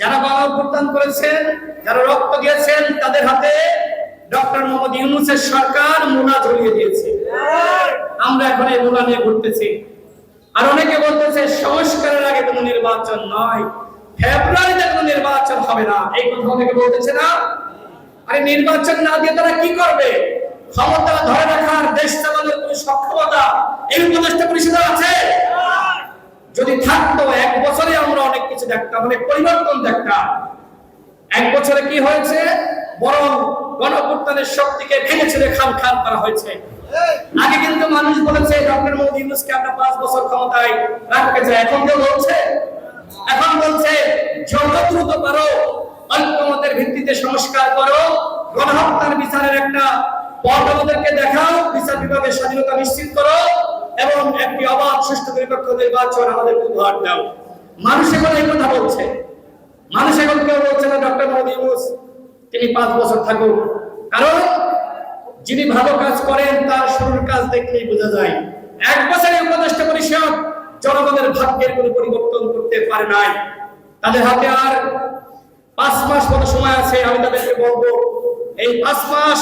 যারা গণ অভ্যুত্থান করেছেন, যারা রক্ত দিয়েছেন, তাদের হাতে ডক্টর মোহাম্মদ ইউনুসের সরকার মুনা ঝুলিয়ে দিয়েছে। আমরা এখন এই মুনা নিয়ে ঘুরতেছি। আর অনেকে বলতেছে, সংস্কারের আগে কোনো নির্বাচন নয়, ফেব্রুয়ারিতে কোনো নির্বাচন হবে না। এই কথা অনেকে বলতেছে না। আরে নির্বাচন না দিয়ে তারা কি করবে? ক্ষমতা ধরে রাখার দেশ চালানোর কোন সক্ষমতা এই উপদেষ্টা পরিষদ আছে? যদি থাকতো, এক বছরে আমরা অনেক কিছু দেখতাম, অনেক পরিবর্তন দেখতাম। এক বছরে কি হয়েছে? বরং গণপ্রত্যানের শক্তিকে ভেঙে ছেড়ে খান খান করা হয়েছে। আগে কিন্তু মানুষ বলেছে, ডক্টর মোদী ইউনুসকে আমরা পাঁচ বছর ক্ষমতায় রাখতে চাই। এখন কেউ বলছে? এখন বলছে, যত দ্রুত পারো ঐক্যমতের ভিত্তিতে সংস্কার করো। গণহত্যার বিচারের একটা পথ দেখাও। বিচার বিভাগের স্বাধীনতা নিশ্চিত করো। এবং একটি অবাধ সুষ্ঠু নিরপেক্ষ নির্বাচন আমাদের উপহার দাও। মানুষ এখন এই কথা বলছে। মানুষ এখন কেউ বলছে না, ডক্টর মোদী ইউনুস, তিনি পাঁচ বছর থাকুক। কারণ যিনি ভালো কাজ করেন, তার শুরুর কাজ দেখলেই বোঝা যায়। এক বছরে উপদেষ্টা পরিষদ জনগণের ভাগ্যের কোনো পরিবর্তন করতে পারে নাই। তাদের হাতে আর পাঁচ মাস মতো সময় আছে, আমি তাদেরকে বলব, এই পাঁচ মাস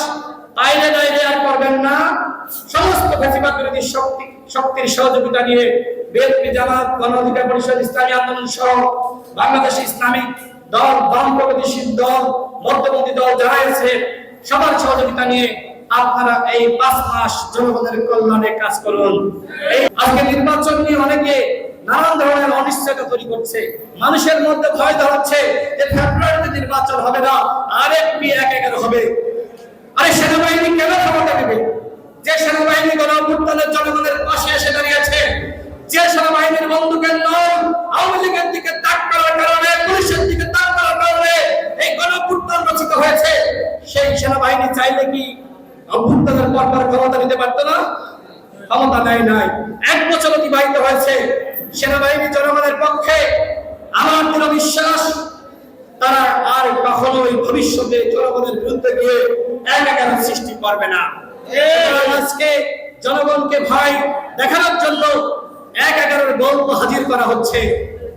তাইলে তাইলে আর করবেন না। সমস্ত ফেসিবাদ বিরোধী শক্তি শক্তির সহযোগিতা নিয়ে বিএনপি, জামাত, গণ অধিকার পরিষদ, ইসলামী আন্দোলন সহ বাংলাদেশ ইসলামিক দল, বাম প্রগতিশীল দল, মধ্যপন্থী দল যারা আছে, সবার সহযোগিতা নিয়ে আপনারা এই পাঁচ মাস জনগণের কল্যাণে কাজ করুন। এই আজকে নির্বাচন নিয়ে অনেকে নানান ধরনের অনিশ্চয়তা তৈরি করছে। মানুষের মধ্যে ভয় ধরাচ্ছে যে ফেব্রুয়ারিতে নির্বাচন হবে না আরেকটি এক এগারো হবে আরে সেনাবাহিনী কেন ক্ষমতা দেবে যে অভ্যুত্থানের জনগণের পাশে এসে দাঁড়িয়েছে। যে সেনাবাহিনীর বন্দুকের নয় আওয়ামী লীগের দিকে তাক করার কারণে পুলিশের দিকে তাক করার কারণে এই গণ রচিত হয়েছে। সেই সেনাবাহিনী চাইলে কি অভ্যুত্থানের পর পর ক্ষমতা নিতে পারতো না? ক্ষমতা নেয় নাই। এক বছর অতিবাহিত হয়েছে। সেনাবাহিনী জনগণের পক্ষে আমার পুরো বিশ্বাস তারা আর কখনোই ভবিষ্যতে জনগণের বিরুদ্ধে গিয়ে এক সৃষ্টি করবে না। আজকে জনগণকে ভয় দেখানোর জন্য এক এগারোর গল্প হাজির করা হচ্ছে।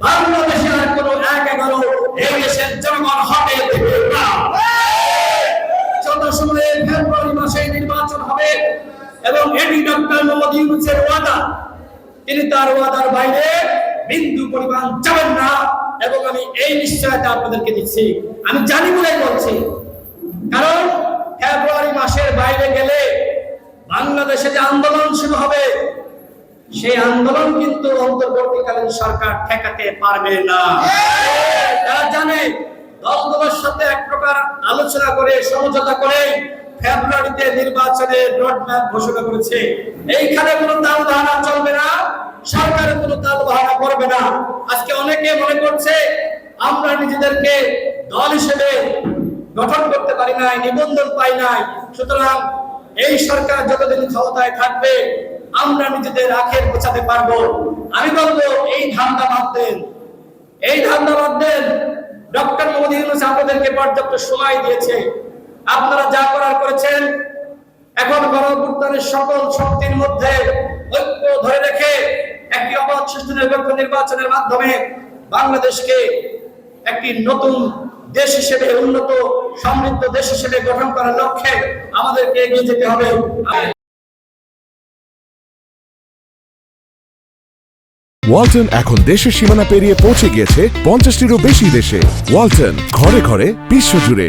বাংলাদেশে আর কোনো এক এগারো এই দেশের জনগণ হবে না। সময়ে ফেব্রুয়ারি মাসে নির্বাচন হবে এবং এটি ডক্টর মোহাম্মদ ইউনুসের ওয়াদা। তিনি তার ওয়াদার বাইরে বিন্দু পরিমাণ যাবেন না এবং আমি এই নিশ্চয়তা আপনাদেরকে দিচ্ছি। আমি জানি বলেই বলছি বাংলাদেশে যে আন্দোলন শুরু হবে, সেই আন্দোলন কিন্তু অন্তর্বর্তীকালীন সরকার ঠেকাতে পারবে না। তারা জানে দলগুলোর সাথে এক প্রকার আলোচনা করে, সমঝোতা করে ফেব্রুয়ারিতে নির্বাচনের রোডম্যাপ ঘোষণা করেছে। এইখানে কোনো তাল বাহানা চলবে না, সরকার কোনো তাল বাহানা করবে না। আজকে অনেকে মনে করছে, আমরা নিজেদেরকে দল হিসেবে গঠন করতে পারি নাই, নিবন্ধন পাই নাই। সুতরাং এই সরকার যতদিন ক্ষমতায় থাকবে, আমরা নিজেদের আখের গোছাতে পারব। আমি বলব, এই ধান্দা বাদ এই ধান্দা বাদ ডক্টর মোহাম্মদ ইউনুস আপনাদেরকে পর্যাপ্ত সময় দিয়েছে। আপনারা যা করার করেছেন, এখন গণঅভ্যুত্থানের সকল শক্তির মধ্যে ঐক্য ধরে রেখে একটি অবাধ সুষ্ঠু নিরপেক্ষ নির্বাচনের মাধ্যমে বাংলাদেশকে একটি নতুন দেশ হিসেবে, উন্নত সমৃদ্ধ দেশ হিসেবে গঠন করার লক্ষ্যে আমাদেরকে এগিয়ে যেতে হবে। ওয়ালটন এখন দেশের সীমানা পেরিয়ে পৌঁছে গিয়েছে পঞ্চাশটিরও বেশি দেশে। ওয়ালটন ঘরে ঘরে বিশ্বজুড়ে